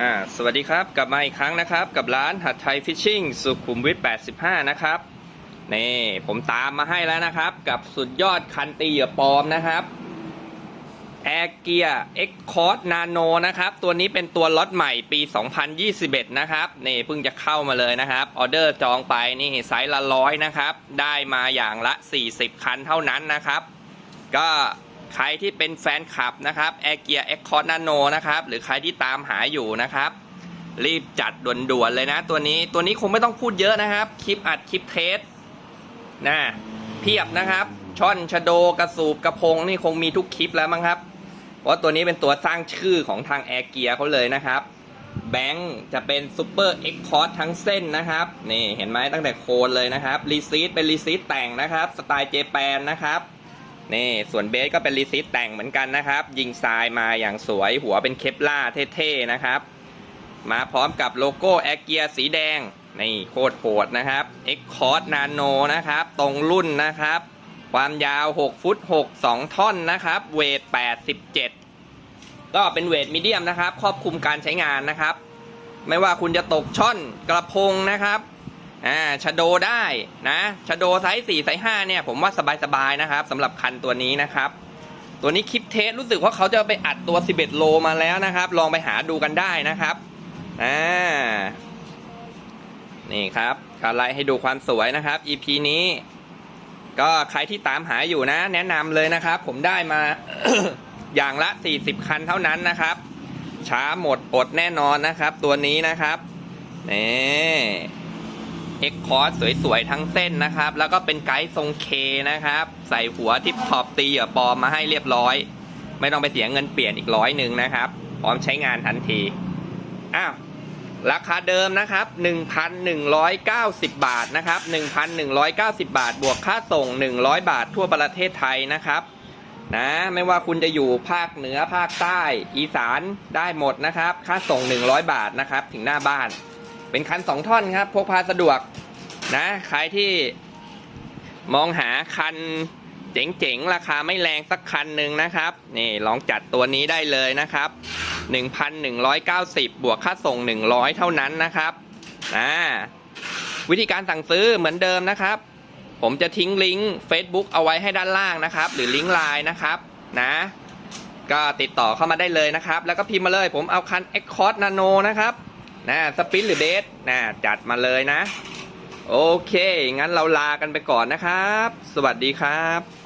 อ่าสวัสดีครับกลับมาอีกครั้งนะครับ กับร้านหัดไทยฟิชชิ่งสุขุมวิท 85 นะครับนี่ผมตามมาให้แล้วนะครับ กับสุดยอดคันตีเหยื่อปลอมนะครับแอร์เกียเอ็กคอร์ดนาโนนะครับ ตัวนี้เป็นตัวล็อตใหม่ปี 2021 นะครับนี่เพิ่งจะเข้ามาเลยนะครับออเดอร์จองไปนี่ไซส์ละร้อยนะครับ ได้มาอย่างละ 40 คันเท่านั้นนะครับ ก็ ใครที่เป็นแฟนคลับนะครับแอร์เกียร์เอ็กคอร์นาโนนะครับ หรือใครที่ตามหาอยู่นะครับ รีบจัดด่วนๆเลยนะ ตัวนี้ตัวนี้คงไม่ต้องพูดเยอะนะครับ คลิปอัดคลิปเทสนะเพียบนะครับ ช่อนชะโดกระสูบกระพงนี่คงมีทุกคลิปแล้วมั้งครับเพราะตัวนี้เป็นตัวสร้างชื่อของทางแอร์เกียร์เขาเลยนะครับแบงค์จะเป็นซูเปอร์เอ็กคอร์ทั้งเส้นนะครับ นี่เห็นไหมตั้งแต่โคนเลยนะครับรีซีดเป็นรีซีดแต่งนะครับ สไตล์เจแปนนะครับ นี่ส่วนเบสก็เป็นรีซิตแต่งเหมือนกันนะครับ ยิงทรายมาอย่างสวยหัวเป็นเคปล่าเท่ๆนะครับ มาพร้อมกับโลโก้แอเกียสีแดงนี่โคตรโหดนะครับ X c o r d Nano นะครับ ตรงรุ่นนะครับ ความยาว 6 ฟุต 6 2 ท่อนนะครับ เวท 87 ก็เป็นเวทมีเดียมนะครับ ครอบคลุมการใช้งานนะครับ ไม่ว่าคุณจะตกช่อนกระพงนะครับ อ่าชะโดได้นะชะโดไซส์4ไซส์5เนี่ยผมว่าสบายๆนะครับสำหรับคันตัวนี้นะครับ ตัวนี้คลิปเทสรู้สึกว่าเขาจะไปอัดตัว 11 โลมาแล้วนะครับ ลองไปหาดูกันได้นะครับอ่านี่ครับคาไลให้ดูความสวยนะครับ EP นี้ ก็ใครที่ตามหาอยู่นะ แนะนำเลยนะครับ ผมได้มา อย่างละ 40 คันเท่านั้นนะครับ ช้าหมดอดแน่นอนนะครับ ตัวนี้นะครับนี่ เอ็กคอร์สสวยๆ ทั้งเส้นนะครับ แล้วก็เป็นไกด์ทรงเคนะครับ ใส่หัวทิปท็อปตีเหยื่อปลอมมาให้เรียบร้อย ไม่ต้องไปเสียเงินเปลี่ยนอีกร้อยหนึ่งนะครับ พร้อมใช้งานทันที อ้าวราคาเดิมนะครับ 1,190 บาทนะครับ 1,190 บาท บวกค่าส่ง 100 บาททั่วประเทศไทยนะครับ นะ ไม่ว่าคุณจะอยู่ภาคเหนือภาคใต้ อีสานได้หมดนะครับ ค่าส่ง 100 บาทนะครับ ถึงหน้าบ้าน เป็นคันสองท่อนครับพกพาสะดวกนะใครที่มองหาคันเจ๋งๆ ราคาไม่แรงสักคันหนึ่งนะครับ นี่ลองจัดตัวนี้ได้เลยนะครับ 1,190 บวกค่าส่ง 100 เท่านั้นนะครับอ่าวิธีการสั่งซื้อเหมือนเดิมนะครับ ผมจะทิ้งลิงก์ Facebook เอาไว้ให้ด้านล่างนะครับ หรือลิงก์ไลน์นะครับนะ ก็ติดต่อเข้ามาได้เลยนะครับ แล้วก็พิมพ์มาเลย ผมเอาคัน X c o r d Nano นะครับ นะสปินหรือเดทนะจัดมาเลยนะ โอเค งั้นเราลากันไปก่อนนะครับ สวัสดีครับ